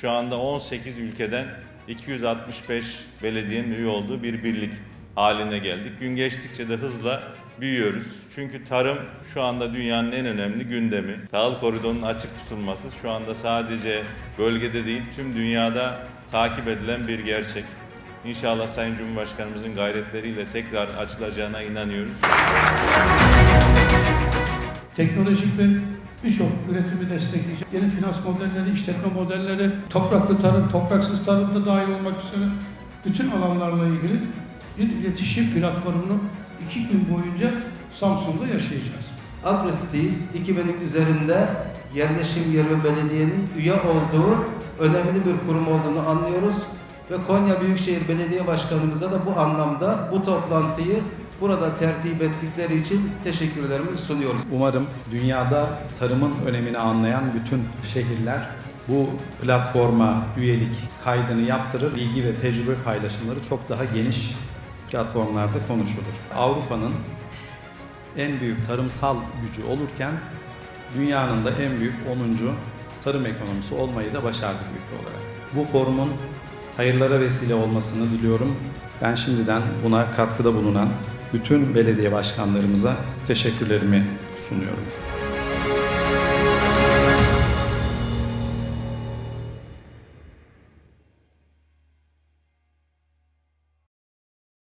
Şu anda 18 ülkeden 265 belediyenin üye olduğu bir birlik haline geldik. Gün geçtikçe de hızla büyüyoruz. Çünkü tarım şu anda dünyanın en önemli gündemi. Tahıl koridorunun açık tutulması şu anda sadece bölgede değil tüm dünyada takip edilen bir gerçek. İnşallah Sayın Cumhurbaşkanımızın gayretleriyle tekrar açılacağına inanıyoruz. Teknolojik ve birçok üretimi destekleyecek yeni finans modelleri, işletme modelleri, topraklı tarım, topraksız tarım da dahil olmak üzere bütün alanlarla ilgili bir iletişim platformunu iki gün boyunca Samsun'da yaşayacağız. Agrosities 2000'lik üzerinde yerleşim yeri ve belediyenin üye olduğu önemli bir kurum olduğunu anlıyoruz. Ve Konya Büyükşehir Belediye Başkanımıza da bu anlamda bu toplantıyı burada tertip ettikleri için teşekkürlerimizi sunuyoruz. Umarım dünyada tarımın önemini anlayan bütün şehirler bu platforma üyelik kaydını yaptırır. Bilgi ve tecrübe paylaşımları çok daha geniş platformlarda konuşulur. Avrupa'nın en büyük tarımsal gücü olurken dünyanın da en büyük 10. tarım ekonomisi olmayı da başardık ülke olarak. Bu forumun hayırlara vesile olmasını diliyorum. Ben şimdiden buna katkıda bulunan bütün belediye başkanlarımıza teşekkürlerimi sunuyorum.